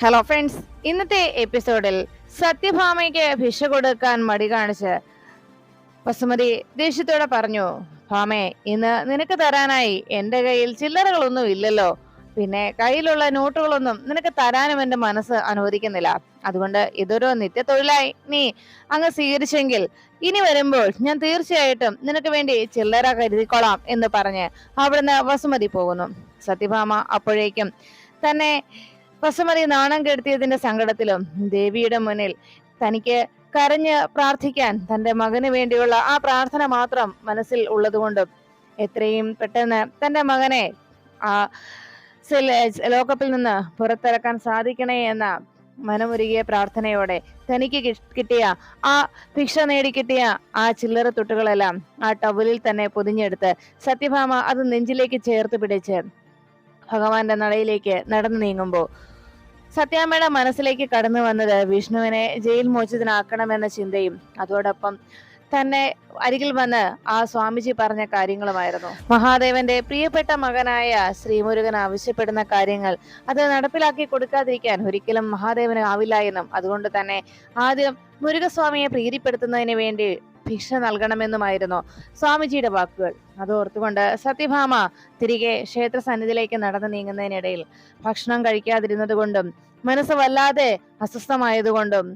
Hello friends ഇന്നത്തെ എപ്പിസോഡിൽ സത്യഭാമയ്ക്ക് ഭിക്ഷ കൊടുക്കാൻ മടി കാണിച്ച് വസുമതി ദേഷ്യത്തോടെ പറഞ്ഞു ഭാമേ ഇന്ന് നിനക്ക് തരാനായി എന്റെ കയ്യിൽ ചില്ലറകളൊന്നും ഇല്ലല്ലോ. പിന്നെ കയ്യിലുള്ള നോട്ടുകളൊന്നും നിനക്ക് തരാനും എന്റെ മനസ്സ് അനുവദിക്കുന്നില്ല. അതുകൊണ്ട് ഇതൊരു നിത്യ തൊഴിലായി നീ അങ്ങ് സ്വീകരിച്ചെങ്കിൽ ഇനി വരുമ്പോൾ ഞാൻ തീർച്ചയായിട്ടും നിനക്ക് വേണ്ടി ചില്ലറ കരുതിക്കൊള്ളാം എന്ന് പറഞ്ഞ് അവിടുന്ന് വസുമതി പോകുന്നു. സത്യഭാമ അപ്പോഴേക്കും തന്നെ വസുമതി നാണം കെടുത്തിയതിന്റെ സങ്കടത്തിലും ദേവിയുടെ മുന്നിൽ തനിക്ക് കരഞ്ഞ് പ്രാർത്ഥിക്കാൻ തന്റെ മകന് വേണ്ടിയുള്ള ആ പ്രാർത്ഥന മാത്രം മനസ്സിൽ ഉള്ളതുകൊണ്ടും എത്രയും പെട്ടെന്ന് തന്റെ മകനെ ആ ലോകപ്പിൽ നിന്ന് പുറത്തിറക്കാൻ സാധിക്കണേ എന്ന മനമുരുകിയ പ്രാർത്ഥനയോടെ തനിക്ക് കിട്ടിയ ആ ഭിക്ഷ നേടി കിട്ടിയ ആ ചില്ലറ തുട്ടുകളെല്ലാം ആ ടവലിൽ തന്നെ പൊതിഞ്ഞെടുത്ത് സത്യഭാമ അത് നെഞ്ചിലേക്ക് ചേർത്ത് പിടിച്ച് ഭഗവാന്റെ നടയിലേക്ക് നടന്നു നീങ്ങുമ്പോൾ സത്യാമ്മയുടെ മനസ്സിലേക്ക് കടന്നു വന്നത് വിഷ്ണുവിനെ ജയിൽ മോചിതനാക്കണമെന്ന ചിന്തയും അതോടൊപ്പം തന്നെ അരികിൽ വന്ന് ആ സ്വാമിജി പറഞ്ഞ കാര്യങ്ങളുമായിരുന്നു. മഹാദേവന്റെ പ്രിയപ്പെട്ട മകനായ ശ്രീമുരുകൻ ആവശ്യപ്പെടുന്ന കാര്യങ്ങൾ അത് നടപ്പിലാക്കി കൊടുക്കാതിരിക്കാൻ ഒരിക്കലും മഹാദേവന് ആവില്ല എന്നും അതുകൊണ്ട് തന്നെ ആദ്യം മുരുകസ്വാമിയെ പ്രീതിപ്പെടുത്തുന്നതിന് വേണ്ടി ഭിക്ഷ നൽകണമെന്നുമായിരുന്നു സ്വാമിജിയുടെ വാക്കുകൾ. അത് ഓർത്തുകൊണ്ട് സത്യഭാമ തിരികെ ക്ഷേത്ര സന്നിധിയിലേക്ക് നടന്നു നീങ്ങുന്നതിനിടയിൽ ഭക്ഷണം കഴിക്കാതിരുന്നത് കൊണ്ടും മനസ്സ് വല്ലാതെ അസ്വസ്ഥമായതുകൊണ്ടും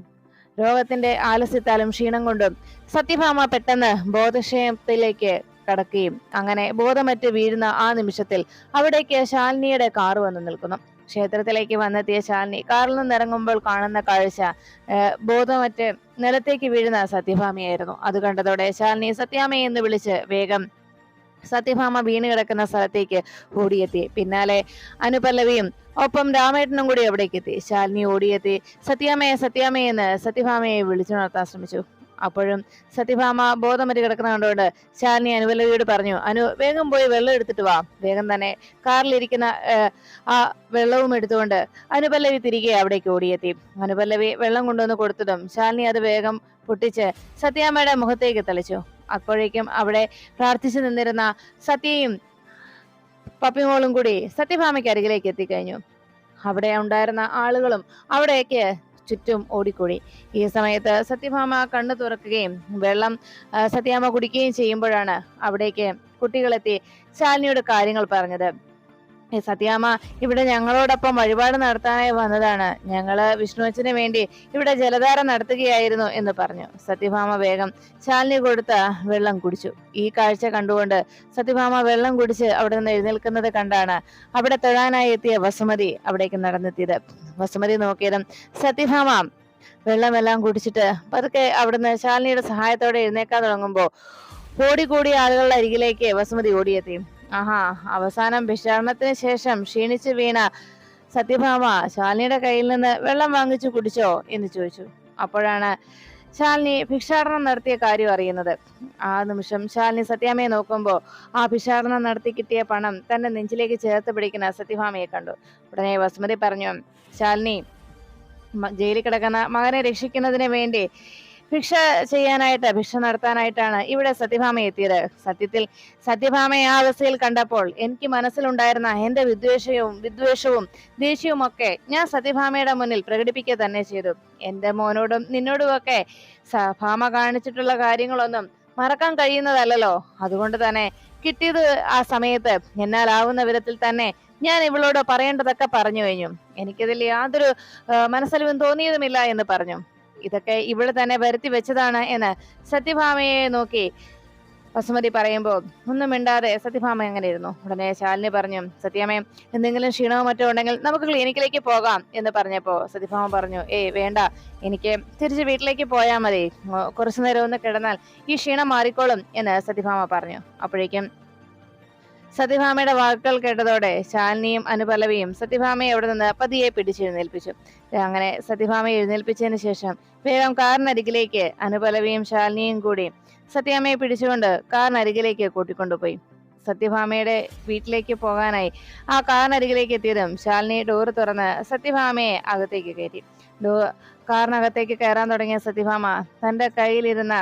രോഗത്തിന്റെ ആലസ്യത്താലും ക്ഷീണം കൊണ്ടും സത്യഭാമ പെട്ടെന്ന് ബോധക്ഷയത്തിലേക്ക് കടക്കുകയും അങ്ങനെ ബോധമറ്റ് വീഴുന്ന ആ നിമിഷത്തിൽ അവിടേക്ക് ശാലിനിയുടെ കാർ വന്നു നിൽക്കുന്നു. ക്ഷേത്രത്തിലേക്ക് വന്നെത്തിയ ശാലിനി കാറിൽ നിന്നിറങ്ങുമ്പോൾ കാണുന്ന കാഴ്ച ബോധമറ്റ് നിലത്തേക്ക് വീഴുന്ന സത്യഭാമയായിരുന്നു. അത് കണ്ടതോടെ ശാലിനി സത്യാമയെന്ന് വിളിച്ച് വേഗം സത്യഭാമ വീണ് കിടക്കുന്ന സ്ഥലത്തേക്ക് ഓടിയെത്തി. പിന്നാലെ അനുപല്ലവിയും ഒപ്പം രാമേട്ടനും കൂടി അവിടേക്ക് എത്തി. ശാലിനി ഓടിയെത്തി. സത്യാമയെ സത്യാമയെന്ന് സത്യഭാമയെ വിളിച്ചുണർത്താൻ ശ്രമിച്ചു. അപ്പോഴും സത്യഭാമ ബോധമറ്റ് കിടക്കുന്ന കണ്ടുകൊണ്ട് ശാലിനി അനുപല്ലവിയോട് പറഞ്ഞു അനു വേഗം പോയി വെള്ളം എടുത്തിട്ട് വാ. വേഗം തന്നെ കാറിലിരിക്കുന്ന ആ വെള്ളവും എടുത്തുകൊണ്ട് അനുപല്ലവി തിരികെ അവിടേക്ക് ഓടിയെത്തി. അനുപല്ലവി വെള്ളം കൊണ്ടുവന്ന് കൊടുത്തതും ശാലിനി അത് വേഗം പൊട്ടിച്ച് സത്യാമ്മയുടെ മുഖത്തേക്ക് തളിച്ചു. അപ്പോഴേക്കും അവിടെ പ്രാർത്ഥിച്ചു നിന്നിരുന്ന സത്യയും പപ്പിമോളും കൂടി സത്യഭാമയ്ക്ക് അരികിലേക്ക് എത്തിക്കഴിഞ്ഞു. അവിടെ ഉണ്ടായിരുന്ന ആളുകളും അവിടേക്ക് ചുറ്റും ഓടിക്കൂടി. ഈ സമയത്ത് സത്യഭാമ കണ്ണു തുറക്കുകയും വെള്ളം സത്യാമ്മ കുടിക്കുകയും ചെയ്യുമ്പോഴാണ് അവിടേക്ക് കുട്ടികളെത്തി ശാലിനിയോട് കാര്യങ്ങൾ പറഞ്ഞത്. "ഏ, സത്യാമ്മ ഇവിടെ ഞങ്ങളോടൊപ്പം വഴിപാട് നടത്താനായി വന്നതാണ്. ഞങ്ങൾ വിഷ്ണുവച്ചന് വേണ്ടി ഇവിടെ ജലധാര നടത്തുകയായിരുന്നു എന്ന് പറഞ്ഞു. സത്യഭാമ വേഗം ശാലിനി കൊടുത്ത വെള്ളം കുടിച്ചു. ഈ കാഴ്ച കണ്ടുകൊണ്ട് സത്യഭാമ വെള്ളം കുടിച്ച് അവിടെ നിന്ന് എഴുന്നേൽക്കുന്നത് കണ്ടാണ് അവിടെ തൊഴാനായി എത്തിയ വസുമതി അവിടേക്ക് നടന്നെത്തിയത്. വസുമതി നോക്കിയതും സത്യഭാമ വെള്ളമെല്ലാം കുടിച്ചിട്ട് പതുക്കെ അവിടുന്ന് ശാലിനിയുടെ സഹായത്തോടെ എഴുന്നേക്കാൻ തുടങ്ങുമ്പോ ഓടിക്കൂടിയ ആളുകളുടെ അരികിലേക്ക് വസുമതി ഓടിയെത്തി. ആഹാ അവസാനം വിശാരണത്തിന് ശേഷം ക്ഷീണിച്ച് വീണ സത്യഭാമ ശാലിനിയുടെ കയ്യിൽ നിന്ന് വെള്ളം വാങ്ങിച്ചു കുടിച്ചോ എന്ന് ചോദിച്ചു. അപ്പോഴാണ് ശാലിനി ഭിക്ഷാടനം നടത്തിയ കാര്യം അറിയുന്നത്. ആ നിമിഷം ശാലിനി സത്യാമയെ നോക്കുമ്പോൾ ആ ഭിക്ഷാടനം നടത്തി കിട്ടിയ പണം തന്റെ നെഞ്ചിലേക്ക് ചേർത്ത് പിടിക്കുന്ന സത്യഭാമയെ കണ്ടു. ഉടനെ വസുമതി പറഞ്ഞു ശാലിനി ജയിലിൽ കിടക്കുന്ന മകനെ രക്ഷിക്കുന്നതിന് വേണ്ടി ഭിക്ഷ ചെയ്യാനായിട്ട് ഭിക്ഷ നടത്താനായിട്ടാണ് ഇവിടെ സത്യഭാമ എത്തിയത്. സത്യത്തിൽ സത്യഭാമയെ ആ അവസ്ഥയിൽ കണ്ടപ്പോൾ എനിക്ക് മനസ്സിലുണ്ടായിരുന്ന എന്റെ വിദ്വേഷവും വിദ്വേഷവും ദേഷ്യവും ഒക്കെ ഞാൻ സത്യഭാമയുടെ മുന്നിൽ പ്രകടിപ്പിക്കുക തന്നെ ചെയ്തു. എന്റെ മോനോടും നിന്നോടുമൊക്കെ ഭാമ കാണിച്ചിട്ടുള്ള കാര്യങ്ങളൊന്നും മറക്കാൻ കഴിയുന്നതല്ലോ അതുകൊണ്ട് തന്നെ കിട്ടിയത് ആ സമയത്ത് എന്നാലാവുന്ന വിധത്തിൽ തന്നെ ഞാൻ ഇവളോട് പറയേണ്ടതൊക്കെ പറഞ്ഞു കഴിഞ്ഞു. എനിക്കതിൽ യാതൊരു മനസ്സലിവും തോന്നിയതുമില്ല എന്ന് പറഞ്ഞു. ഇതൊക്കെ ഇവിടെ തന്നെ വരുത്തി വെച്ചതാണ് എന്ന് സത്യഭാമയെ നോക്കി വസുമതി പറയുമ്പോൾ ഒന്നും മിണ്ടാതെ സത്യഭാമ എങ്ങനെ ഇരുന്നു? ഉടനെ ശാലിനി പറഞ്ഞു സത്യാമേ എന്തെങ്കിലും ക്ഷീണമോ മറ്റോ ഉണ്ടെങ്കിൽ നമുക്ക് ക്ലിനിക്കിലേക്ക് പോകാം എന്ന് പറഞ്ഞപ്പോ സത്യഭാമ പറഞ്ഞു ഏയ് വേണ്ട എനിക്ക് തിരിച്ച് വീട്ടിലേക്ക് പോയാൽ മതി. കുറച്ചു നേരം ഒന്ന് കിടന്നാൽ ഈ ക്ഷീണം മാറിക്കോളും എന്ന് സത്യഭാമ പറഞ്ഞു. അപ്പോഴേക്കും സത്യഭാമയുടെ വാക്കുകൾ കേട്ടതോടെ ശാലിനിയും അനുപലവിയും സത്യഭാമയെ അവിടെ നിന്ന് പതിയെ പിടിച്ചെഴുന്നേൽപ്പിച്ചു. അങ്ങനെ സത്യഭാമയെ എഴുന്നേൽപ്പിച്ചതിന് ശേഷം വേഗം കാറിനരികിലേക്ക് അനുപലവിയും ശാലിനിയും കൂടി സത്യഭാമയെ പിടിച്ചുകൊണ്ട് കാറിനരികിലേക്ക് കൂട്ടിക്കൊണ്ടുപോയി. സത്യഭാമയുടെ വീട്ടിലേക്ക് പോകാനായി ആ കാറിനരികിലേക്ക് എത്തിയതും ശാലിനി ഡോറ് തുറന്ന് സത്യഭാമയെ അകത്തേക്ക് കയറ്റി. ഡോ കാറിനകത്തേക്ക് കയറാൻ തുടങ്ങിയ സത്യഭാമ തന്റെ കയ്യിലിരുന്ന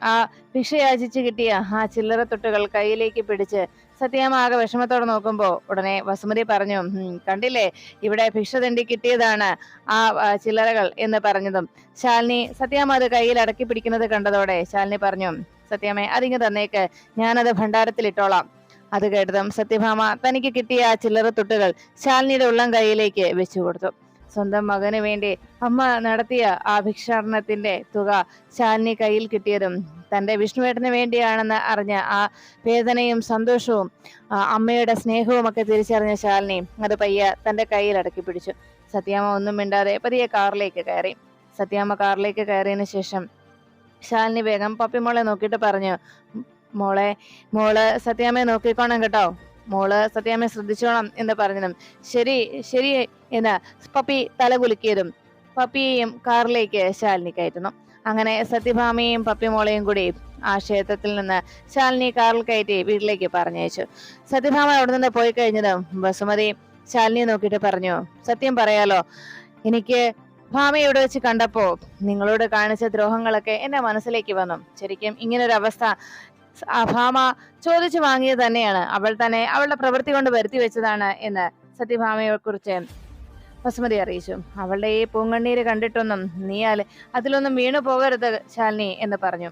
ആ ഭിക്ഷയാചിച്ച് കിട്ടിയ ആ ചില്ലറ തൊട്ടുകൾ കയ്യിലേക്ക് പിടിച്ച് സത്യാമ്മ വിഷമത്തോടെ നോക്കുമ്പോ ഉടനെ വസുമതി പറഞ്ഞു കണ്ടില്ലേ? ഇവിടെ ഭിക്ഷ തെണ്ടി കിട്ടിയതാണ് ആ ചില്ലറകൾ എന്ന് പറഞ്ഞതും. ശാലിനി സത്യാമ്മ അത് കയ്യിൽ അടക്കി പിടിക്കുന്നത് കണ്ടതോടെ? ശാലിനി പറഞ്ഞു സത്യാമ്മേ അതിങ്ങ് തന്നേക്ക്. ഞാനത് ഭണ്ഡാരത്തിൽ ഇട്ടോളാം അത് കേട്ടതും സത്യഭാമ തനിക്ക് കിട്ടിയ ആ ചില്ലറ തുട്ടുകൾ ശാലിനിയുടെ ഉള്ളം കൈയിലേക്ക് വെച്ചു കൊടുത്തു സ്വന്തം മകന് വേണ്ടി അമ്മ നടത്തിയ ആ ഭിക്ഷാടനത്തിന്റെ തുക ശാലിനി കയ്യിൽ കിട്ടിയതും തന്റെ വിഷ്ണുവേട്ടന് വേണ്ടിയാണെന്ന് അറിഞ്ഞ ആ വേദനയും സന്തോഷവും അമ്മയുടെ സ്നേഹവും ഒക്കെ തിരിച്ചറിഞ്ഞ ശാലിനി അത് പയ്യ തന്റെ കയ്യിൽ അടക്കി പിടിച്ചു. സത്യാമ്മ ഒന്നും മിണ്ടാതെ പതിയെ കാറിലേക്ക് കയറി. സത്യാമ്മ കാറിലേക്ക് കയറിയതിനു ശേഷം ശാലിനി വേഗം പപ്പിമോളെ നോക്കിയിട്ട് പറഞ്ഞു "ഉം, മോളെ മോൾ സത്യാമ്മയെ നോക്കിക്കോണം കേട്ടോ. മോൾ സത്യാമ്മയെ ശ്രദ്ധിച്ചോണം എന്ന് പറഞ്ഞതും ശരി ശരി എന്ന് പപ്പി തലകുലുക്കിയതും പപ്പിയെയും കാറിലേക്ക് ശാലിനി കയറ്റുന്നു. അങ്ങനെ സത്യഭാമയും പപ്പിമോളയും കൂടി ആ ക്ഷേത്രത്തിൽ നിന്ന് ശാലിനി കാറിൽ കയറ്റി വീട്ടിലേക്ക് പറഞ്ഞയച്ചു. സത്യഭാമ അവിടെ നിന്ന് പോയി കഴിഞ്ഞതും ബസുമതി ശാലിനിയെ നോക്കിയിട്ട് പറഞ്ഞു സത്യം പറയാലോ എനിക്ക് ഭാമയെ ഇവിടെ വെച്ച് കണ്ടപ്പോ നിങ്ങളോട് കാണിച്ച ദ്രോഹങ്ങളൊക്കെ എന്റെ മനസ്സിലേക്ക് വന്നു. ശരിക്കും ഇങ്ങനൊരു അവസ്ഥ ഭാമ ചോദിച്ചു വാങ്ങിയത് തന്നെയാണ്. അവൾ തന്നെ അവളുടെ പ്രവൃത്തി കൊണ്ട് വരുത്തി വെച്ചതാണ് എന്ന് സത്യഭാമയെ കുറിച്ച് വസുമതി അറിയിച്ചു. അവളുടെ ഈ പൂങ്കണ്ണീര് കണ്ടിട്ടൊന്നും നീയാൽ അതിലൊന്നും വീണു പോകരുത് ശാലിനി എന്ന് പറഞ്ഞു.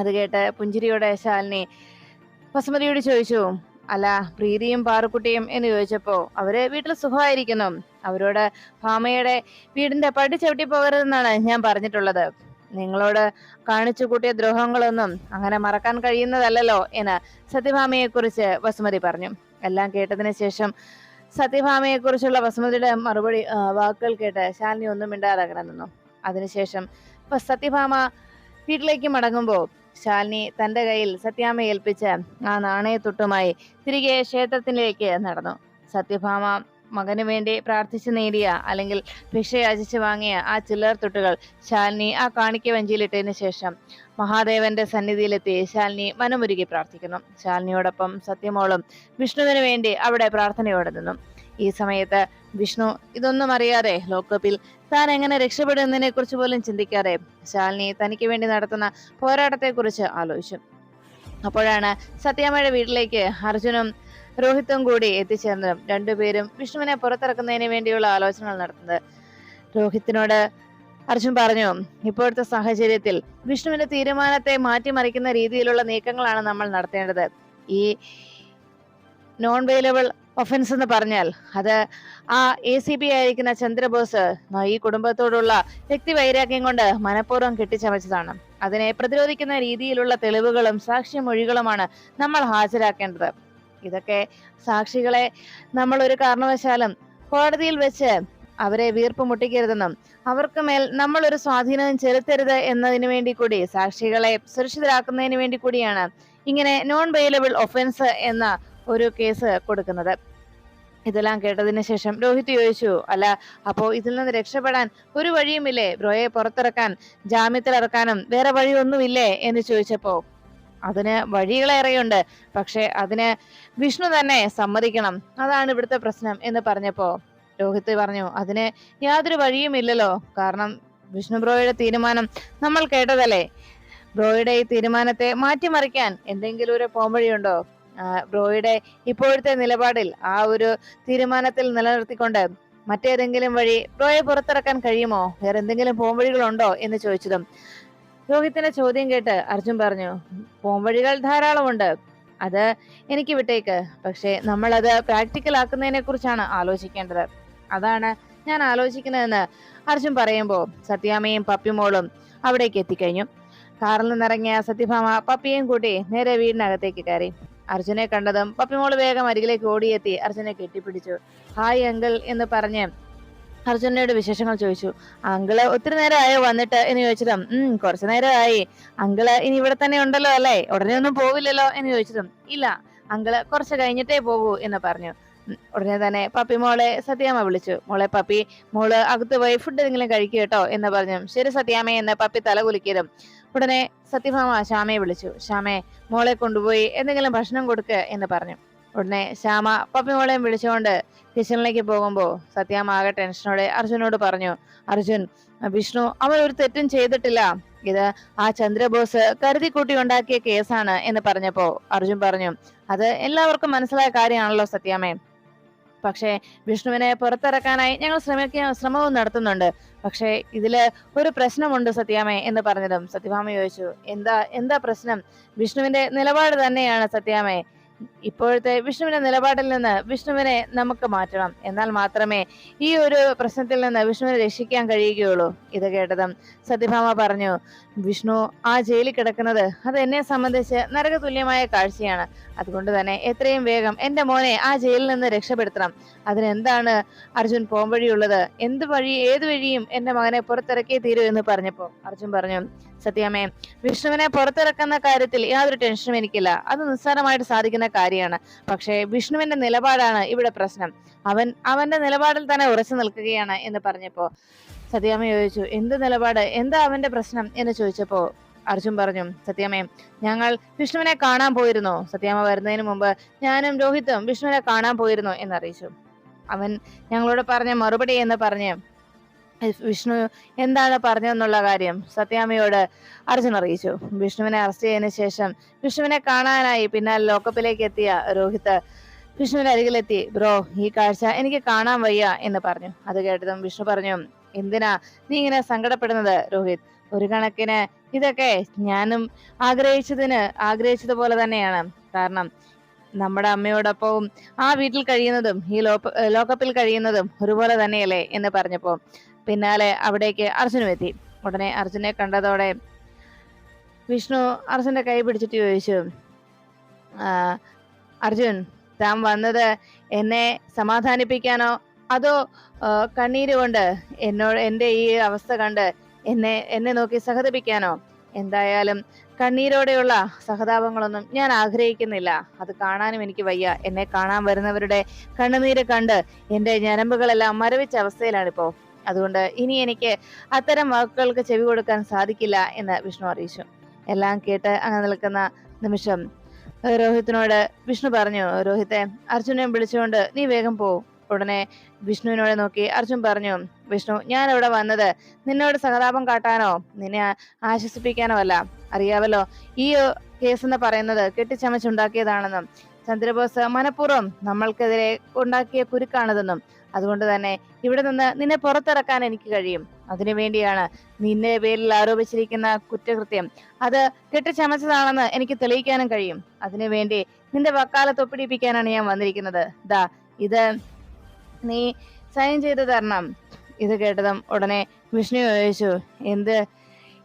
അത് കേട്ട് പുഞ്ചിരിയോടെ ശാലിനി വസുമതിയോട് ചോദിച്ചു അല്ല പ്രീതിയും പാറുക്കുട്ടിയും എന്ന് ചോദിച്ചപ്പോൾ അവർ വീട്ടിൽ സുഖമായിരിക്കുന്നു. അവരോട് ഭാമയുടെ വീടിന്റെ പടി ചവിട്ടി പോകരുതെന്നാണ് ഞാൻ പറഞ്ഞിട്ടുള്ളത്. നിങ്ങളോട് കാണിച്ചു കൂട്ടിയ ദ്രോഹങ്ങളൊന്നും അങ്ങനെ മറക്കാൻ കഴിയുന്നതല്ലല്ലോ എന്ന് സത്യഭാമയെ കുറിച്ച് വസുമതി പറഞ്ഞു. എല്ലാം കേട്ടതിന് ശേഷം സത്യഭാമയെ കുറിച്ചുള്ള വസുമതിയുടെ മറുപടി വാക്കുകൾ കേട്ട് ശാലിനി ഒന്നും മിണ്ടാതെ കിടന്നു അതിനുശേഷം സത്യഭാമ വീട്ടിലേക്ക് മടങ്ങുമ്പോൾ ശാലിനി തന്റെ കയ്യിൽ സത്യാമ്മ ഏൽപ്പിച്ച ആ നാണയത്തൊട്ടുമായി തിരികെ ക്ഷേത്രത്തിലേക്ക് നടന്നു. സത്യഭാമ മകന് വേണ്ടി പ്രാർത്ഥിച്ചു നേടിയ അല്ലെങ്കിൽ ഭിക്ഷയാചിച്ചു വാങ്ങിയ ആ ചില്ലർ തുട്ടുകൾ ശാലിനി ആ കാണിക്ക വഞ്ചിയിലിട്ടതിന് ശേഷം മഹാദേവന്റെ സന്നിധിയിലെത്തി ശാലിനി മനമുരുകി പ്രാർത്ഥിക്കുന്നു. ശാലിനിയോടൊപ്പം സത്യമോളും വിഷ്ണുവിന് വേണ്ടി അവിടെ പ്രാർത്ഥനയോടെ നിന്നു. ഈ സമയത്ത് വിഷ്ണു ഇതൊന്നും അറിയാതെ ലോക്കപ്പിൽ താൻ എങ്ങനെ രക്ഷപ്പെടുന്നതിനെ കുറിച്ച് പോലും ചിന്തിക്കാതെ ശാലിനി തനിക്ക് വേണ്ടി നടത്തുന്ന പോരാട്ടത്തെ കുറിച്ച് ആലോചിച്ചു. അപ്പോഴാണ് സത്യാമ്മയുടെ വീട്ടിലേക്ക് അർജുനും രോഹിത്തും കൂടി എത്തിച്ചേർന്നതും രണ്ടുപേരും വിഷ്ണുവിനെ പുറത്തിറക്കുന്നതിന് വേണ്ടിയുള്ള ആലോചനകൾ നടത്തുന്നത്. രോഹിത്തിനോട് അർജുൻ പറഞ്ഞു ഇപ്പോഴത്തെ സാഹചര്യത്തിൽ വിഷ്ണുവിന്റെ തീരുമാനത്തെ മാറ്റിമറിക്കുന്ന രീതിയിലുള്ള നീക്കങ്ങളാണ് നമ്മൾ നടത്തേണ്ടത്. ഈ നോൺ വെയിലബിൾ ഒഫൻസ് എന്ന് പറഞ്ഞാൽ അത് ആ എ സി പി ആയിരിക്കുന്ന ചന്ദ്രബോസ് ഈ കുടുംബത്തോടുള്ള വ്യക്തി വൈരാഗ്യം കൊണ്ട് മനഃപൂർവം കെട്ടിച്ചമച്ചതാണ്. അതിനെ പ്രതിരോധിക്കുന്ന രീതിയിലുള്ള തെളിവുകളും സാക്ഷ്യമൊഴികളുമാണ് നമ്മൾ ഹാജരാക്കേണ്ടത്. ഇതൊക്കെ സാക്ഷികളെ നമ്മൾ ഒരു കാരണവശാലും കോടതിയിൽ വെച്ച് അവരെ വീർപ്പ് മുട്ടിക്കരുതെന്നും അവർക്ക് മേൽ നമ്മൾ ഒരു സ്വാധീനം ചെലുത്തരുത് എന്നതിനു വേണ്ടി കൂടി സാക്ഷികളെ സുരക്ഷിതരാക്കുന്നതിന് വേണ്ടി കൂടിയാണ് ഇങ്ങനെ നോൺ വെയിലബിൾ ഒഫൻസ് എന്ന ഒരു കേസ് കൊടുക്കുന്നത്. ഇതെല്ലാം കേട്ടതിന് ശേഷം രോഹിത് ചോദിച്ചു അല്ല അപ്പോ ഇതിൽ നിന്ന് രക്ഷപ്പെടാൻ ഒരു വഴിയുമില്ലേ? ബ്രോയെ പുറത്തിറക്കാൻ ജാമ്യത്തിൽ ഇറക്കാനും വേറെ വഴിയൊന്നുമില്ലേ? എന്ന് ചോദിച്ചപ്പോ അതിന് വഴികളേറെയുണ്ട്. പക്ഷെ അതിന് വിഷ്ണു തന്നെ സമ്മതിക്കണം. അതാണ് ഇവിടുത്തെ പ്രശ്നം എന്ന് പറഞ്ഞപ്പോ രോഹിത് പറഞ്ഞു അതിന് യാതൊരു വഴിയുമില്ലല്ലോ. കാരണം വിഷ്ണു ബ്രോയുടെ തീരുമാനം നമ്മൾ കേട്ടതല്ലേ? ബ്രോയുടെ ഈ തീരുമാനത്തെ മാറ്റിമറിക്കാൻ എന്തെങ്കിലും ഒരു പോംവഴിയുണ്ടോ ബ്രോയുടെ ഇപ്പോഴത്തെ നിലപാടിൽ ആ ഒരു തീരുമാനത്തിൽ നിലനിർത്തിക്കൊണ്ട് മറ്റേതെങ്കിലും വഴി ബ്രോയെ പുറത്തിറക്കാൻ കഴിയുമോ? വേറെ എന്തെങ്കിലും പോംവഴികളുണ്ടോ എന്ന് ചോദിച്ചതും രോഹിത്തിന്റെ ചോദ്യം കേട്ട് അർജുൻ പറഞ്ഞു പോംവഴികൾ ധാരാളമുണ്ട്. അത് എനിക്ക് വിട്ടേക്ക്. പക്ഷേ നമ്മൾ അത് പ്രാക്ടിക്കൽ ആക്കുന്നതിനെ കുറിച്ചാണ് ആലോചിക്കേണ്ടത്. അതാണ് ഞാൻ ആലോചിക്കുന്നതെന്ന് അർജുൻ പറയുമ്പോൾ സത്യാമ്മയും പപ്പിമോളും അവിടേക്ക് എത്തിക്കഴിഞ്ഞു. കാറിൽ നിന്നിറങ്ങിയ സത്യഭാമ പപ്പിയെയും കൂട്ടി നേരെ വീടിനകത്തേക്ക് കയറി. അർജുനെ കണ്ടതും പപ്പിമോൾ വേഗം അരികിലേക്ക് ഓടിയെത്തി അർജുനെ കെട്ടിപ്പിടിച്ചു. ഹായ് അങ്കിൾ എന്ന് പറഞ്ഞ് അർജുനോട് വിശേഷങ്ങൾ ചോദിച്ചു. അങ്കിൾ ഒത്തിരി നേരമായോ വന്നിട്ട് എന്ന് ചോദിച്ചതും. ഉം കുറച്ചു നേരമായി. അങ്കിൾ ഇനി ഇവിടെ തന്നെ ഉണ്ടല്ലോ അല്ലേ? ഉടനെ ഒന്നും പോവില്ലല്ലോ എന്ന് ചോദിച്ചതും. ഇല്ല അങ്കിൾ കുറച്ച് കഴിഞ്ഞിട്ടേ പോകൂ എന്ന് പറഞ്ഞു. ഉടനെ തന്നെ പപ്പി മോളെ സത്യാമ്മ വിളിച്ചു. മോളെ പപ്പി മോൾ അകത്ത് പോയി ഫുഡ് എന്തെങ്കിലും കഴിക്കുക കേട്ടോ എന്ന് പറഞ്ഞു. ശരി സത്യാമ്മ എന്ന് പപ്പി തല കുലുക്കിയതും. ഉടനെ സത്യഭാമ ശ്യാമയെ വിളിച്ചു. ശ്യാമയെ മോളെ കൊണ്ടുപോയി എന്തെങ്കിലും ഭക്ഷണം കൊടുക്ക് എന്ന് പറഞ്ഞു. ഉടനെ ശ്യാമ പപ്പിമോളെയും വിളിച്ചുകൊണ്ട് കിച്ചണിലേക്ക് പോകുമ്പോൾ സത്യാമാകെ ടെൻഷനോടെ അർജുനോട് പറഞ്ഞു അർജുൻ വിഷ്ണു അവൻ ഒരു തെറ്റും ചെയ്തിട്ടില്ല. ഇത് ആ ചന്ദ്രബോസ് കരുതി കൂട്ടി ഉണ്ടാക്കിയ കേസാണ് എന്ന് പറഞ്ഞപ്പോ അർജുൻ പറഞ്ഞു അത് എല്ലാവർക്കും മനസ്സിലായ കാര്യമാണല്ലോ സത്യാമേ പക്ഷേ വിഷ്ണുവിനെ പുറത്തിറക്കാനായി ഞങ്ങൾ ശ്രമിക്കുക ശ്രമവും നടത്തുന്നുണ്ട്. പക്ഷേ ഇതിൽ ഒരു പ്രശ്നമുണ്ട് സത്യാമേ എന്ന് പറഞ്ഞതും സത്യഭാമ ചോദിച്ചു എന്താ എന്താ പ്രശ്നം? വിഷ്ണുവിന്റെ നിലപാട് തന്നെയാണ് സത്യാമ്മേ. ഇപ്പോഴത്തെ വിഷ്ണുവിന്റെ നിലപാടിൽ നിന്ന് വിഷ്ണുവിനെ നമുക്ക് മാറ്റണം. എന്നാൽ മാത്രമേ ഈ ഒരു പ്രശ്നത്തിൽ നിന്ന് വിഷ്ണുവിനെ രക്ഷിക്കാൻ കഴിയുകയുള്ളൂ. ഇത് കേട്ടതും സത്യഭാമ പറഞ്ഞു വിഷ്ണു ആ ജയിലിൽ കിടക്കുന്നത് അത് എന്നെ സംബന്ധിച്ച് നരകതുല്യമായ കാഴ്ചയാണ്. അതുകൊണ്ട് തന്നെ എത്രയും വേഗം എന്റെ മോനെ ആ ജയിലിൽ നിന്ന് രക്ഷപ്പെടുത്തണം. അതിനെന്താണ് അർജുൻ പോംവഴിയുള്ളത്? എന്ത് വഴി ഏത് വഴിയും എന്റെ മകനെ പുറത്തിറക്കിയേ തീരൂ എന്ന് പറഞ്ഞപ്പോ അർജുൻ പറഞ്ഞു സത്യാമേ വിഷ്ണുവിനെ പുറത്തിറക്കുന്ന കാര്യത്തിൽ യാതൊരു ടെൻഷനും എനിക്കില്ല. അത് നിസ്സാരമായിട്ട് സാധിക്കുന്ന കാര്യമാണ്. പക്ഷേ വിഷ്ണുവിന്റെ നിലപാടാണ് ഇവിടെ പ്രശ്നം. അവൻ അവന്റെ നിലപാടിൽ തന്നെ ഉറച്ചു നിൽക്കുകയാണ് എന്ന് പറഞ്ഞപ്പോ സത്യാമ്മ ചോദിച്ചു എന്ത് നിലപാട്? എന്താ അവന്റെ പ്രശ്നം? എന്ന് ചോദിച്ചപ്പോ അർജുൻ പറഞ്ഞു സത്യാമ്മയും ഞങ്ങൾ വിഷ്ണുവിനെ കാണാൻ പോയിരുന്നു. സത്യാമ്മ വരുന്നതിന് മുമ്പ് ഞാനും രോഹിത്തും വിഷ്ണുവിനെ കാണാൻ പോയിരുന്നു എന്നറിയിച്ചു. അവൻ ഞങ്ങളോട് പറഞ്ഞ മറുപടി എന്ന് പറഞ്ഞ് വിഷ്ണു എന്താണ് പറഞ്ഞതെന്നുള്ള കാര്യം സത്യാമ്മയോട് അർജുൻ അറിയിച്ചു. വിഷ്ണുവിനെ അറസ്റ്റ് ചെയ്തതിനു ശേഷം വിഷ്ണുവിനെ കാണാനായി പിന്നാലെ ലോക്കപ്പിലേക്ക് എത്തിയ രോഹിത് വിഷ്ണുവിന്റെ അരികിലെത്തി ബ്രോ ഈ കാഴ്ച എനിക്ക് കാണാൻ വയ്യ എന്ന് പറഞ്ഞു. അത് കേട്ടതും വിഷ്ണു പറഞ്ഞു എന്തിനാ നീ ഇങ്ങനെ സങ്കടപ്പെടുന്നത് രോഹിത്? ഒരു കണക്കിന് ഇതൊക്കെ ഞാനും ആഗ്രഹിച്ചതിന് ആഗ്രഹിച്ചതുപോലെ തന്നെയാണ്. കാരണം നമ്മുടെ അമ്മയോടൊപ്പവും ആ വീട്ടിൽ കഴിയുന്നതും ഈ ലോക്കപ്പിൽ കഴിയുന്നതും ഒരുപോലെ തന്നെയല്ലേ എന്ന് പറഞ്ഞപ്പോ പിന്നാലെ അവിടേക്ക് അർജുനും എത്തി. ഉടനെ അർജുനെ കണ്ടതോടെ വിഷ്ണു അർജുന്റെ കൈ പിടിച്ചിട്ട് ചോദിച്ചു "ആ, അർജുൻ താൻ വന്നത് എന്നെ സമാധാനിപ്പിക്കാനോ? അതോ കണ്ണീര് കൊണ്ട് എന്നോട് എന്റെ ഈ അവസ്ഥ കണ്ട് എന്നെ എന്നെ നോക്കി സഹതപിക്കാനോ? എന്തായാലും കണ്ണീരോടെയുള്ള സഹതാപങ്ങളൊന്നും ഞാൻ ആഗ്രഹിക്കുന്നില്ല. അത് കാണാനും എനിക്ക് വയ്യ. എന്നെ കാണാൻ വരുന്നവരുടെ കണ്ണുനീര് കണ്ട് എന്റെ ഞരമ്പുകളെല്ലാം മരവിച്ച അവസ്ഥയിലാണിപ്പോ. അതുകൊണ്ട് ഇനി എനിക്ക് അത്തരം വാക്കുകൾക്ക് ചെവി കൊടുക്കാൻ സാധിക്കില്ല എന്ന് വിഷ്ണു അറിയിച്ചു. എല്ലാം കേട്ട് അങ്ങനെ നിൽക്കുന്ന നിമിഷം രോഹിത്തിനോട് വിഷ്ണു പറഞ്ഞു രോഹിത്തെ അർജുനെ വിളിച്ചുകൊണ്ട് നീ വേഗം പോ. ഉടനെ വിഷ്ണുവിനോട് നോക്കി അർജുൻ പറഞ്ഞു വിഷ്ണു ഞാൻ ഇവിടെ വന്നത് നിന്നോട് സഹതാപം കാട്ടാനോ? നിന്നെ ആശ്വസിപ്പിക്കാനോ അല്ല. അറിയാവല്ലോ ഈ കേസ് എന്ന് പറയുന്നത് കെട്ടിച്ചമച്ചുണ്ടാക്കിയതാണെന്നും ചന്ദ്രബോസ് മനഃപൂർവം നമ്മൾക്കെതിരെ ഉണ്ടാക്കിയ കുരുക്കാണിതെന്നും അതുകൊണ്ട് തന്നെ ഇവിടെ നിന്ന് നിന്നെ പുറത്തിറക്കാൻ എനിക്ക് കഴിയും. അതിനുവേണ്ടിയാണ് നിന്നെ പേരിൽ ആരോപിച്ചിരിക്കുന്ന കുറ്റകൃത്യം. അത് കെട്ടിച്ചമച്ചതാണെന്ന് എനിക്ക് തെളിയിക്കാനും കഴിയും. അതിനുവേണ്ടി നിന്റെ വക്കാലത്ത് ഒപ്പിടിപ്പിക്കാനാണ് ഞാൻ വന്നിരിക്കുന്നത്. ദാ ഇത് നീ സൈൻ ചെയ്ത് തരണം. ഇത് കേട്ടതും ഉടനെ വിഷ്ണു ചോദിച്ചു എന്ത്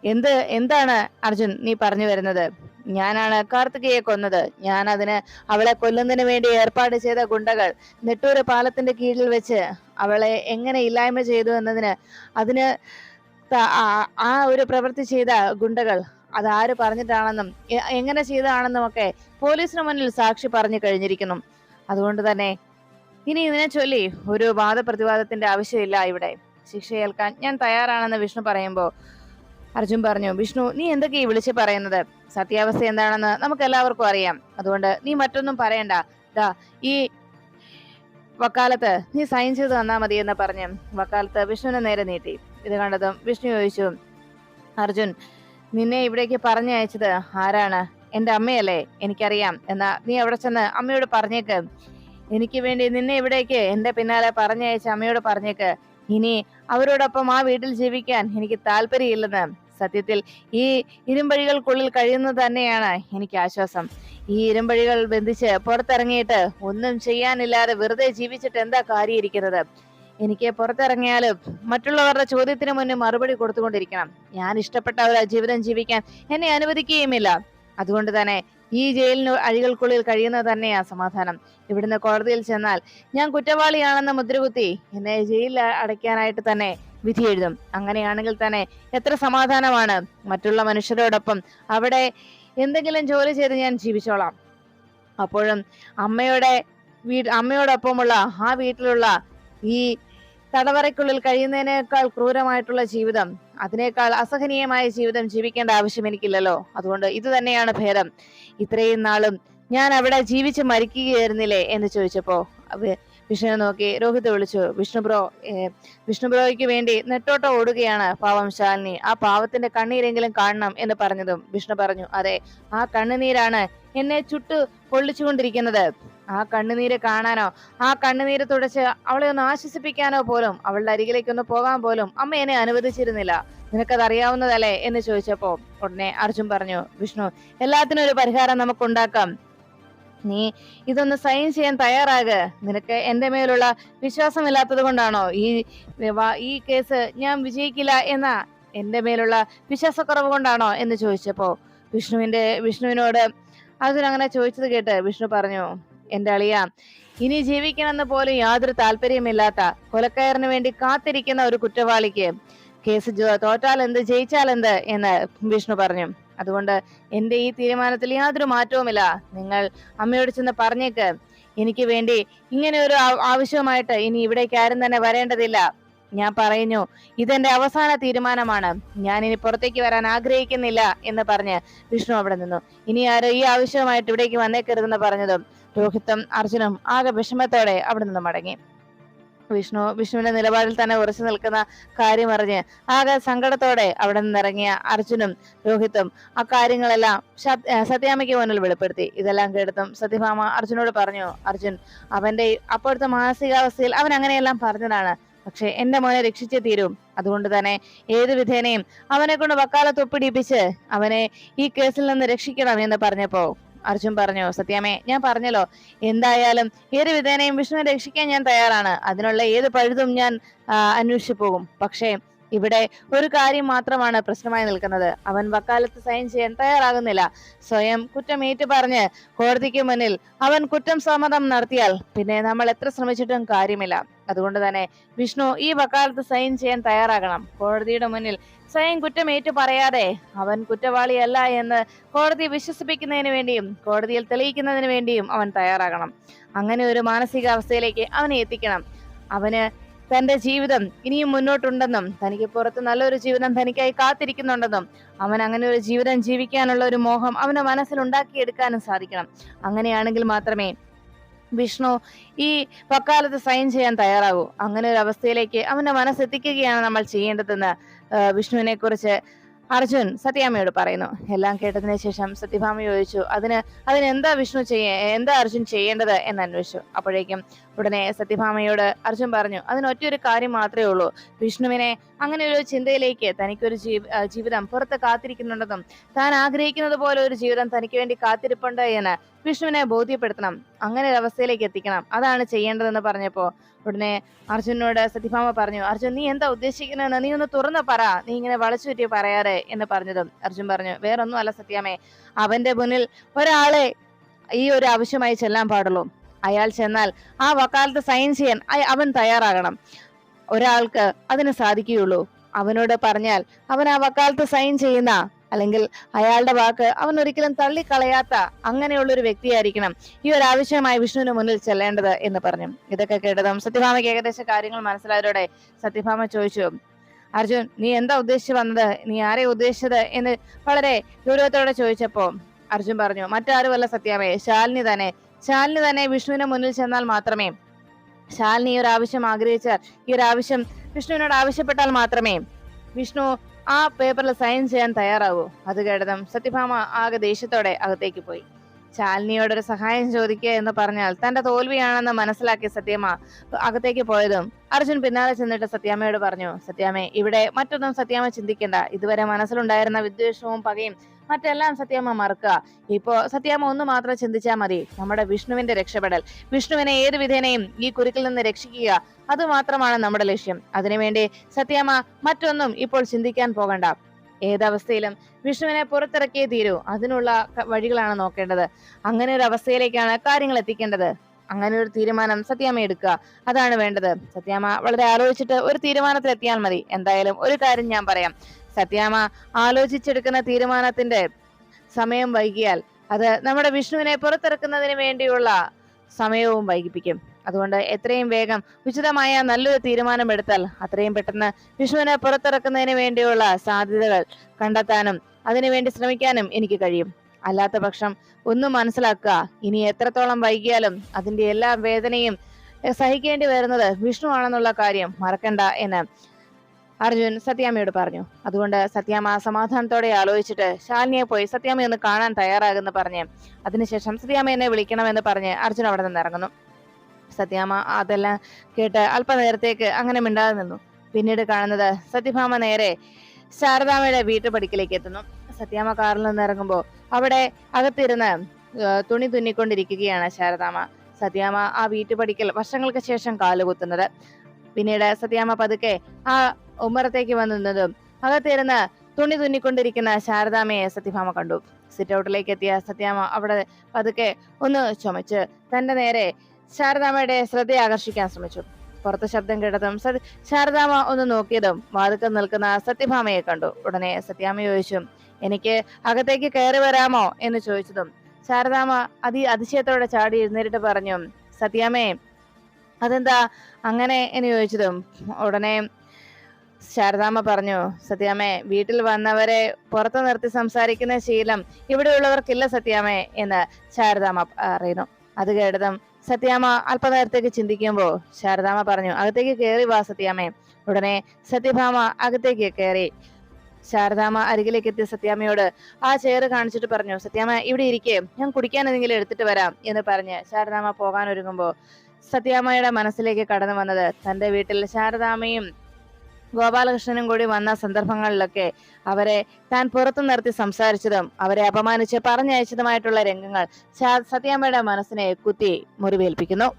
എന്ത് എന്താണ് അർജുൻ നീ പറഞ്ഞു വരുന്നത്? ഞാനാണ് കാർത്തികയെ കൊന്നത്. ഞാൻ അതിന് അവളെ കൊല്ലുന്നതിന് വേണ്ടി ഏർപ്പാട് ചെയ്ത ഗുണ്ടകൾ നെട്ടൂര് പാലത്തിന്റെ കീഴിൽ വെച്ച് അവളെ എങ്ങനെ ഇല്ലായ്മ ചെയ്തു എന്നതിന് അതിന് ആ- ഒരു പ്രവൃത്തി ചെയ്ത ഗുണ്ടകൾ അതാര് പറഞ്ഞിട്ടാണെന്നും എ- എങ്ങനെ ചെയ്തതാണെന്നും ഒക്കെ പോലീസിന് മുന്നിൽ സാക്ഷി പറഞ്ഞു കഴിഞ്ഞിരിക്കുന്നു. അതുകൊണ്ട് തന്നെ ഇനി ഇതിനെ ചൊല്ലി ഒരു വാദപ്രതിവാദത്തിന്റെ ആവശ്യമില്ല ഇവിടെ. ശിക്ഷ ഏൽക്കാൻ ഞാൻ തയ്യാറാണെന്ന് വിഷ്ണു പറയുമ്പോൾ അർജുൻ പറഞ്ഞു വിഷ്ണു നീ എന്തൊക്കെ ഈ വിളിച്ച് പറയുന്നത്? സത്യാവസ്ഥ എന്താണെന്ന് നമുക്ക് എല്ലാവർക്കും അറിയാം. അതുകൊണ്ട് നീ മറ്റൊന്നും പറയണ്ട. ദാ ഈ വക്കാലത്ത് നീ സൈൻ ചെയ്ത് തന്നാ മതി എന്ന് പറഞ്ഞ് വക്കാലത്ത് വിഷ്ണുവിനെ നേരെ നീട്ടി. ഇത് കണ്ടതും വിഷ്ണു ചോദിച്ചു അർജുൻ നിന്നെ ഇവിടേക്ക് പറഞ്ഞയച്ചത് ആരാണ്? എന്റെ അമ്മയല്ലേ? എനിക്കറിയാം. എന്നാ നീ അവിടെ ചെന്ന് അമ്മയോട് പറഞ്ഞേക്ക്. എനിക്ക് വേണ്ടി നിന്നെ ഇവിടേക്ക് എന്റെ പിന്നാലെ പറഞ്ഞയച്ച അമ്മയോട് പറഞ്ഞേക്ക്. ഇനി അവരോടൊപ്പം ആ വീട്ടിൽ ജീവിക്കാൻ എനിക്ക് താല്പര്യമില്ലെന്ന് സത്യത്തിൽ ഈ ഇരുമ്പഴികൾക്കുള്ളിൽ കഴിയുന്നത് തന്നെയാണ് എനിക്ക് ആശ്വാസം. ഈ ഇരുമ്പഴികൾ ബന്ധിച്ച് പുറത്തിറങ്ങിയിട്ട് ഒന്നും ചെയ്യാനില്ലാതെ വെറുതെ ജീവിച്ചിട്ട് എന്താ കാര്യമിരിക്കുന്നത് എനിക്ക് പുറത്തിറങ്ങിയാലും മറ്റുള്ളവരുടെ ചോദ്യത്തിന് മുന്നേ മറുപടി കൊടുത്തുകൊണ്ടിരിക്കണം. ഞാൻ ഇഷ്ടപ്പെട്ട ഒരു ജീവിതം ജീവിക്കാൻ എന്നെ അനുവദിക്കുകയുമില്ല. അതുകൊണ്ട് തന്നെ ഈ ജയിലിന് അഴികൾക്കുള്ളിൽ കഴിയുന്നത് തന്നെയാ സമാധാനം. ഇവിടുന്ന് കോടതിയിൽ ചെന്നാൽ ഞാൻ കുറ്റവാളിയാണെന്ന മുദ്രകുത്തി എന്നെ ജയിലിൽ അടയ്ക്കാനായിട്ട് തന്നെ വിധി എഴുതും. അങ്ങനെയാണെങ്കിൽ തന്നെ എത്ര സമാധാനമാണ്. മറ്റുള്ള മനുഷ്യരോടൊപ്പം അവിടെ എന്തെങ്കിലും ജോലി ചെയ്ത് ഞാൻ ജീവിച്ചോളാം. അപ്പോഴും അമ്മയുടെ വീ അമ്മയോടൊപ്പമുള്ള ആ വീട്ടിലുള്ള ഈ തടവറയ്ക്കുള്ളിൽ കഴിയുന്നതിനേക്കാൾ ക്രൂരമായിട്ടുള്ള ജീവിതം അതിനേക്കാൾ അസഹനീയമായ ജീവിതം ജീവിക്കേണ്ട ആവശ്യം എനിക്കില്ലല്ലോ. അതുകൊണ്ട് ഇത് തന്നെയാണ് ഭേദം. ഇത്രയും നാളും ഞാൻ അവിടെ ജീവിച്ച് മരിക്കുകയായിരുന്നില്ലേ എന്ന് ചോദിച്ചപ്പോ വിഷ്ണുവിനെ നോക്കി രോഹിത് വിളിച്ചു വിഷ്ണു ബ്രോ വിഷ്ണു ബ്രോയ്ക്ക് വേണ്ടി നെട്ടോട്ടം ഓടുകയാണ് പാവം ശാലിനി. ആ പാവത്തിന്റെ കണ്ണീരെങ്കിലും കാണണം എന്ന് പറഞ്ഞതും വിഷ്ണു പറഞ്ഞു. അതെ ആ കണ്ണുനീരാണ് എന്നെ ചുട്ടു പൊള്ളിച്ചുകൊണ്ടിരിക്കുന്നത്. ആ കണ്ണുനീര് കാണാനോ ആ കണ്ണുനീര് തുടച്ച് അവളെ ഒന്ന് ആശ്വസിപ്പിക്കാനോ പോലും അവളുടെ അരികിലേക്ക് ഒന്ന് പോകാൻ പോലും അമ്മ എന്നെ അനുവദിച്ചിരുന്നില്ല. നിനക്കത് അറിയാവുന്നതല്ലേ എന്ന് ചോദിച്ചപ്പോ ഉടനെ അർജുൻ പറഞ്ഞു വിഷ്ണു എല്ലാത്തിനും ഒരു പരിഹാരം നമുക്ക് ഉണ്ടാക്കാം നീ ഇതൊന്ന് സൈൻ ചെയ്യാൻ തയ്യാറാക്. നിനക്ക് എന്റെ മേലുള്ള വിശ്വാസമില്ലാത്തത് കൊണ്ടാണോ? ഈ ഈ കേസ് ഞാൻ വിജയിക്കില്ല എന്ന എന്റെ മേലുള്ള വിശ്വാസക്കുറവ് കൊണ്ടാണോ എന്ന് ചോദിച്ചപ്പോ വിഷ്ണുവിന്റെ വിഷ്ണുവിനോട് അർജുൻ അങ്ങനെ ചോദിച്ചത് കേട്ട് വിഷ്ണു പറഞ്ഞു എന്റെ അളിയ ഇനി ജീവിക്കണമെന്ന് പോലും യാതൊരു താല്പര്യമില്ലാത്ത കൊലക്കയറിന് വേണ്ടി കാത്തിരിക്കുന്ന ഒരു കുറ്റവാളിക്ക് കേസ് തോറ്റാൽ എന്ത് ജയിച്ചാൽ എന്ത് എന്ന് വിഷ്ണു പറഞ്ഞു. അതുകൊണ്ട് എന്റെ ഈ തീരുമാനത്തിൽ യാതൊരു മാറ്റവുമില്ല. നിങ്ങൾ അമ്മയോട് ചെന്ന് പറഞ്ഞേക്ക്. എനിക്ക് വേണ്ടി ഇങ്ങനെ ഒരു ആവശ്യമായിട്ട് ഇനി ഇവിടേക്ക് ആരും തന്നെ വരേണ്ടതില്ല. ഞാൻ പറയുന്നു ഇതെന്റെ അവസാന തീരുമാനമാണ്. ഞാൻ ഇനി പുറത്തേക്ക് വരാൻ ആഗ്രഹിക്കുന്നില്ല എന്ന് പറഞ്ഞ് വിഷ്ണു അവിടെ നിന്നു. ഇനി ആരും ഈ ആവശ്യമായിട്ട് ഇവിടേക്ക് വന്നേക്കരുതെന്ന് പറഞ്ഞതും രോഹിത്തും അർജുനും ആകെ വിഷമത്തോടെ അവിടെ നിന്ന് മടങ്ങി. വിഷ്ണു വിഷ്ണുവിന്റെ നിലപാടിൽ തന്നെ ഉറച്ചു നിൽക്കുന്ന കാര്യം അറിഞ്ഞ് ആകെ സങ്കടത്തോടെ അവിടെ നിന്നിറങ്ങിയ അർജുനും രോഹിത്തും ആ കാര്യങ്ങളെല്ലാം സത്യാമയ്ക്ക് മുന്നിൽ വെളിപ്പെടുത്തി. ഇതെല്ലാം കേട്ടതും സത്യഭാമ അർജുനോട് പറഞ്ഞു അർജുൻ അവന്റെ അപ്പോഴത്തെ മാനസികാവസ്ഥയിൽ അവൻ അങ്ങനെയെല്ലാം പറഞ്ഞതാണ്. പക്ഷെ എന്റെ മോനെ രക്ഷിച്ചേ തീരും. അതുകൊണ്ട് തന്നെ ഏത് വിധേനയും അവനെ കൊണ്ട് വക്കാലത്തൊപ്പിടിപ്പിച്ച് അവനെ ഈ കേസിൽ നിന്ന് രക്ഷിക്കണം എന്ന് പറഞ്ഞപ്പോ അർജുൻ പറഞ്ഞു സത്യാമേ ഞാൻ പറഞ്ഞല്ലോ എന്തായാലും ഏത് വിധേനയും വിഷ്ണുവിനെ രക്ഷിക്കാൻ ഞാൻ തയ്യാറാണ്. അതിനുള്ള ഏത് പഴുതും ഞാൻ അന്വേഷിച്ചു പോകും. പക്ഷേ ഇവിടെ ഒരു കാര്യം മാത്രമാണ് പ്രശ്നമായി നിൽക്കുന്നത്. അവൻ വക്കാലത്ത് സൈൻ ചെയ്യാൻ തയ്യാറാകുന്നില്ല. സ്വയം കുറ്റം ഏറ്റു പറഞ്ഞ് കോടതിക്ക് മുന്നിൽ അവൻ കുറ്റം സമ്മതം നടത്തിയാൽ പിന്നെ നമ്മൾ എത്ര ശ്രമിച്ചിട്ടും കാര്യമില്ല. അതുകൊണ്ട് തന്നെ വിഷ്ണു ഈ വക്കാലത്ത് സൈൻ ചെയ്യാൻ തയ്യാറാകണം. കോടതിയുടെ മുന്നിൽ സ്വയം കുറ്റം ഏറ്റു പറയാതെ അവൻ കുറ്റവാളിയല്ല എന്ന് കോടതി വിശ്വസിപ്പിക്കുന്നതിന് വേണ്ടിയും കോടതിയിൽ തെളിയിക്കുന്നതിന് വേണ്ടിയും അവൻ തയ്യാറാകണം. അങ്ങനെ ഒരു മാനസികാവസ്ഥയിലേക്ക് അവനെ എത്തിക്കണം. അവന് തന്റെ ജീവിതം ഇനിയും മുന്നോട്ടുണ്ടെന്നും തനിക്ക് പുറത്ത് നല്ലൊരു ജീവിതം തനിക്കായി കാത്തിരിക്കുന്നുണ്ടെന്നും അവൻ അങ്ങനെ ഒരു ജീവിതം ജീവിക്കാനുള്ള ഒരു മോഹം അവന്റെ മനസ്സിൽ ഉണ്ടാക്കിയെടുക്കാനും സാധിക്കണം. അങ്ങനെയാണെങ്കിൽ മാത്രമേ വിഷ്ണു ഈ പക്കാലത്ത് സൈൻ ചെയ്യാൻ തയ്യാറാകൂ. അങ്ങനെ ഒരു അവസ്ഥയിലേക്ക് അവന്റെ മനസ്സെത്തിക്കുകയാണ് നമ്മൾ ചെയ്യേണ്ടതെന്ന് വിഷ്ണുവിനെ കുറിച്ച് അർജുൻ സത്യാമ്മയോട് പറയുന്നു. എല്ലാം കേട്ടതിന് ശേഷം സത്യഭാമ ചോദിച്ചു അതിന് എന്താ വിഷ്ണു ചെയ്യേ എന്താ അർജുൻ ചെയ്യേണ്ടത്? എന്ന് അന്വേഷിച്ചു. അപ്പോഴേക്കും ഉടനെ സത്യഭാമയോട് അർജുൻ പറഞ്ഞു അതിന് ഒറ്റയൊരു കാര്യം മാത്രമേ ഉള്ളൂ. വിഷ്ണുവിനെ അങ്ങനെ ഒരു ചിന്തയിലേക്ക് തനിക്കൊരു ജീവിതം പുറത്ത് കാത്തിരിക്കുന്നുണ്ടെന്നും താൻ ആഗ്രഹിക്കുന്നത് പോലെ ഒരു ജീവിതം തനിക്ക് വേണ്ടി കാത്തിരിപ്പുണ്ട് എന്ന് വിഷ്ണുവിനെ ബോധ്യപ്പെടുത്തണം. അങ്ങനെ ഒരു അവസ്ഥയിലേക്ക് എത്തിക്കണം. അതാണ് ചെയ്യേണ്ടതെന്ന് പറഞ്ഞപ്പോ ഉടനെ അർജുനോട് സത്യഭാമ പറഞ്ഞു അർജുൻ നീ എന്താ ഉദ്ദേശിക്കുന്നതെന്ന്? നീ ഒന്ന് തുറന്ന് പറ. നീ ഇങ്ങനെ വളച്ചു ചുറ്റി പറയാറ് എന്ന് പറഞ്ഞതും അർജുൻ പറഞ്ഞു വേറൊന്നും അല്ല സത്യാമേ അവന്റെ മുന്നിൽ ഒരാളെ ഈ ഒരു ആവശ്യമായി ചെല്ലാൻ പാടുള്ളൂ. അയാൾ ചെന്നാൽ ആ വക്കാലത്ത് സൈൻ ചെയ്യാൻ അവൻ തയ്യാറാകണം. ഒരാൾക്ക് അതിന് സാധിക്കുകയുള്ളൂ. അവനോട് പറഞ്ഞാൽ അവൻ ആ വക്കാലത്ത് സൈൻ ചെയ്യുന്ന അല്ലെങ്കിൽ അയാളുടെ വാക്ക് അവൻ ഒരിക്കലും തള്ളിക്കളയാത്ത അങ്ങനെയുള്ള ഒരു വ്യക്തിയായിരിക്കണം ഈ ഒരു ആവശ്യമായി വിഷ്ണുവിന് മുന്നിൽ ചെല്ലേണ്ടത് എന്ന് പറഞ്ഞു. ഇതൊക്കെ കേട്ടതും സത്യഭാമയ്ക്ക് ഏകദേശം കാര്യങ്ങൾ മനസ്സിലായതോടെ സത്യഭാമ ചോദിച്ചു അർജുൻ നീ എന്താ ഉദ്ദേശിച്ചു വന്നത്? നീ ആരെ ഉദ്ദേശിച്ചത്? എന്ന് വളരെ ഗൗരവത്തോടെ ചോദിച്ചപ്പോ അർജുൻ പറഞ്ഞു മറ്റാരുമല്ല സത്യാമേ ശാലിനി തന്നെ. ശാലിനി തന്നെ വിഷ്ണുവിന് മുന്നിൽ ചെന്നാൽ മാത്രമേ ശാലിനി ഈ ഒരു ആവശ്യം ആഗ്രഹിച്ചാൽ ഈ ഒരു ആവശ്യം വിഷ്ണുവിനോട് ആവശ്യപ്പെട്ടാൽ മാത്രമേ വിഷ്ണു ആ പേപ്പറിൽ സൈൻ ചെയ്യാൻ തയ്യാറാവൂ അത് കേട്ടതും സത്യഭാമ ആകെ ദേഷ്യത്തോടെ അകത്തേക്ക് പോയി. ശാലിനിയോട് ഒരു സഹായം ചോദിക്കുക എന്ന് പറഞ്ഞാൽ തന്റെ തോൽവിയാണെന്ന് മനസ്സിലാക്കിയ സത്യമ്മ അകത്തേക്ക് പോയതും അർജുൻ പിന്നാലെ ചെന്നിട്ട് സത്യാമ്മയോട് പറഞ്ഞു സത്യാമ്മേ ഇവിടെ മറ്റൊന്നും സത്യാമ്മ ചിന്തിക്കണ്ട. ഇതുവരെ മനസ്സിലുണ്ടായിരുന്ന വിദ്വേഷവും പകയും മറ്റെല്ലാം സത്യാമ്മ മറക്കുക. ഇപ്പോ സത്യാമ്മ ഒന്ന് മാത്രം ചിന്തിച്ചാൽ മതി. നമ്മുടെ വിഷ്ണുവിന്റെ രക്ഷപ്പെടൽ. വിഷ്ണുവിനെ ഏത് വിധേനയും ഈ കുരുക്കിൽ നിന്ന് രക്ഷിക്കുക. അതുമാത്രമാണ് നമ്മുടെ ലക്ഷ്യം. അതിനുവേണ്ടി സത്യാമ്മ മറ്റൊന്നും ഇപ്പോൾ ചിന്തിക്കാൻ പോകണ്ട. ഏതവസ്ഥയിലും വിഷ്ണുവിനെ പുറത്തിറക്കിയേ തീരൂ. അതിനുള്ള വഴികളാണ് നോക്കേണ്ടത്. അങ്ങനെ ഒരു അവസ്ഥയിലേക്കാണ് കാര്യങ്ങൾ എത്തിക്കേണ്ടത്. അങ്ങനെ ഒരു തീരുമാനം സത്യാമ്മ എടുക്കുക. അതാണ് വേണ്ടത്. സത്യാമ്മ വളരെ ആലോചിച്ചിട്ട് ഒരു തീരുമാനത്തിൽ എത്തിയാൽ മതി. എന്തായാലും ഒരു കാര്യം ഞാൻ പറയാം. സത്യാമ്മ ആലോചിച്ചെടുക്കുന്ന തീരുമാനത്തിന്റെ സമയം വൈകിയാൽ അത് നമ്മുടെ വിഷ്ണുവിനെ പുറത്തിറക്കുന്നതിന് വേണ്ടിയുള്ള സമയവും വൈകിപ്പിക്കും. അതുകൊണ്ട് എത്രയും വേഗം ഉചിതമായ നല്ലൊരു തീരുമാനം എടുത്താൽ അത്രയും പെട്ടെന്ന് വിഷുവിനെ പുറത്തിറക്കുന്നതിന് വേണ്ടിയുള്ള സാധ്യതകൾ കണ്ടെത്താനും അതിനുവേണ്ടി ശ്രമിക്കാനും എനിക്ക് കഴിയും. അല്ലാത്ത പക്ഷം ഒന്നും മനസ്സിലാക്കുക. ഇനി എത്രത്തോളം വൈകിയാലും അതിന്റെ എല്ലാ വേദനയും സഹിക്കേണ്ടി വരുന്നത് വിഷ്ണു ആണെന്നുള്ള കാര്യം മറക്കണ്ട എന്ന് അർജുൻ സത്യാമ്മയോട് പറഞ്ഞു. അതുകൊണ്ട് സത്യാമ്മ സമാധാനത്തോടെ ആലോചിച്ചിട്ട് ശാലിനിയെ പോയി സത്യാമ്മ ഒന്ന് കാണാൻ തയ്യാറാകുമെന്ന് പറഞ്ഞ് അതിനുശേഷം സത്യാമ്മ എന്നെ വിളിക്കണമെന്ന് പറഞ്ഞ് അർജുൻ അവിടെ നിന്ന് ഇറങ്ങുന്നു. സത്യാമ്മ അതെല്ലാം കേട്ട് അല്പനേരത്തേക്ക് അങ്ങനെ മിണ്ടാതെ നിന്നു. പിന്നീട് കാണുന്നത് സത്യഭാമ നേരെ ശാരദാമ്മയുടെ വീട്ടുപടിക്കലേക്ക് എത്തുന്നു. സത്യാമ കാറിൽ നിന്ന് ഇറങ്ങുമ്പോൾ അവിടെ അകത്തിരുന്ന് തുണി തുന്നിക്കൊണ്ടിരിക്കുകയാണ് ശാരദാമ്മ. സത്യാമ ആ വീട്ടുപടിക്കൽ വർഷങ്ങൾക്ക് ശേഷം കാലുകുത്തുന്നത് പിന്നീട് സത്യാമ പതുക്കെ ആ ഉമ്മറത്തേക്ക് വന്നു നിന്നതും അകത്തിരുന്ന് തുണി തുന്നിക്കൊണ്ടിരിക്കുന്ന ശാരദാമ്മയെ സത്യഭാമ കണ്ടു. സിറ്റ് ഔട്ടിലേക്ക് എത്തിയ സത്യാമ അവിടെ പതുക്കെ ഒന്ന് ചുമച്ച് തന്റെ നേരെ ശാരദാമ്മയുടെ ശ്രദ്ധയെ ആകർഷിക്കാൻ ശ്രമിച്ചു. പുറത്ത് ശബ്ദം കേട്ടതും ശാരദാമ്മ ഒന്ന് നോക്കിയതും വാതുക്കൽ നിൽക്കുന്ന സത്യഭാമയെ കണ്ടു. ഉടനെ സത്യാമ്മ ചോദിച്ചു എനിക്ക് അകത്തേക്ക് കയറി വരാമോ? എന്ന് ചോദിച്ചതും ശാരദാമ്മ അതി അതിശയത്തോടെ ചാടി എഴുന്നേറ്റ് പറഞ്ഞു സത്യാമ്മേ അതെന്താ അങ്ങനെ? എന്ന് ചോദിച്ചതും ഉടനെ ശാരദാമ്മ പറഞ്ഞു സത്യാമ്മേ വീട്ടിൽ വന്നവരെ പുറത്തു നിർത്തി സംസാരിക്കുന്ന ശീലം ഇവിടെയുള്ളവർക്കില്ല സത്യാമ്മേ എന്ന് ശാരദാമ്മ പറയുന്നു. അത് കേട്ടതും സത്യാമ്മ അല്പനേരത്തേക്ക് ചിന്തിക്കുമ്പോ ശാരദാമ്മ പറഞ്ഞു അകത്തേക്ക് കയറി വാ സത്യാമേ ഉടനെ സത്യഭാമ അകത്തേക്ക് കയറി ശാരദാമ്മ അരികിലേക്ക് എത്തിയ സത്യാമ്മയോട് ആ ചെയർ കാണിച്ചിട്ട് പറഞ്ഞു സത്യാമ ഇവിടെ ഇരിക്കേ ഞാൻ കുടിക്കാൻ എന്തെങ്കിലും എടുത്തിട്ട് വരാം എന്ന് പറഞ്ഞ് ശാരദാമ്മ പോകാൻ ഒരുങ്ങുമ്പോ സത്യാമ്മയുടെ മനസ്സിലേക്ക് കടന്നു വന്നത് തന്റെ വീട്ടിൽ ശാരദാമ്മയും ഗോപാലകൃഷ്ണനും കൂടി വന്ന സന്ദർഭങ്ങളിലൊക്കെ അവരെ താൻ പുറത്തു നിർത്തി സംസാരിച്ചതും അവരെ അപമാനിച്ച് പറഞ്ഞയച്ചതുമായിട്ടുള്ള രംഗങ്ങൾ സത്യാമ്മയുടെ മനസ്സിനെ കുത്തി മുറിവേൽപ്പിക്കുന്നു.